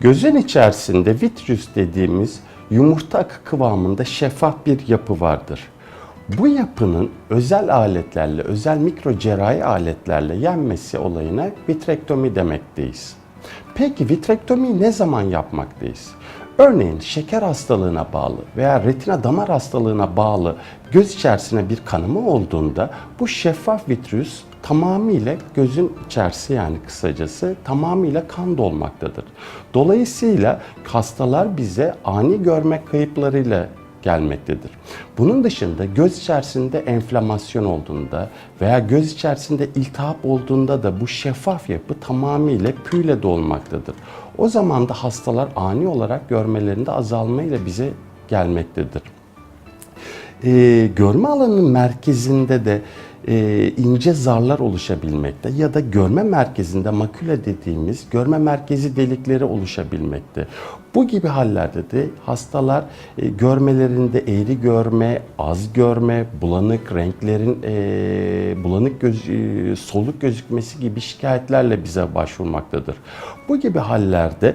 Gözün içerisinde vitreous dediğimiz yumurta kıvamında şeffaf bir yapı vardır. Bu yapının özel aletlerle, özel mikro cerrahi aletlerle yenmesi olayına vitrektomi demekteyiz. Peki vitrektomiyi ne zaman yapmaktayız? Örneğin şeker hastalığına bağlı veya retina damar hastalığına bağlı göz içerisine bir kanama olduğunda bu şeffaf vitreous tamamıyla gözün içerisi yani kısacası tamamıyla kan dolmaktadır. Dolayısıyla hastalar bize ani görme kayıplarıyla gelmektedir. Bunun dışında göz içerisinde enflamasyon olduğunda veya göz içerisinde iltihap olduğunda da bu şeffaf yapı tamamıyla püyle dolmaktadır. O zaman da hastalar ani olarak görmelerinde azalmayla bize gelmektedir. Ee, görme alanının merkezinde de e, ince zarlar oluşabilmekte ya da görme merkezinde maküle dediğimiz görme merkezi delikleri oluşabilmekte. Bu gibi hallerde de hastalar e, görmelerinde eğri görme, az görme, bulanık renklerin e, bulanık göz, e, soluk gözükmesi gibi şikayetlerle bize başvurmaktadır. Bu gibi hallerde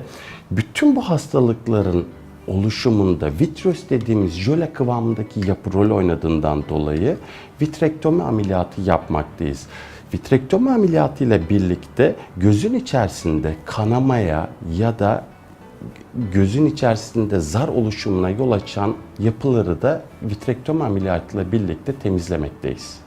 bütün bu hastalıkların oluşumunda vitreous dediğimiz jöle kıvamındaki yapı rol oynadığından dolayı vitrektomi ameliyatı yapmaktayız. Vitrektomi ameliyatı ile birlikte gözün içerisinde kanamaya ya da gözün içerisinde zar oluşumuna yol açan yapıları da vitrektomi ameliyatıyla birlikte temizlemekteyiz.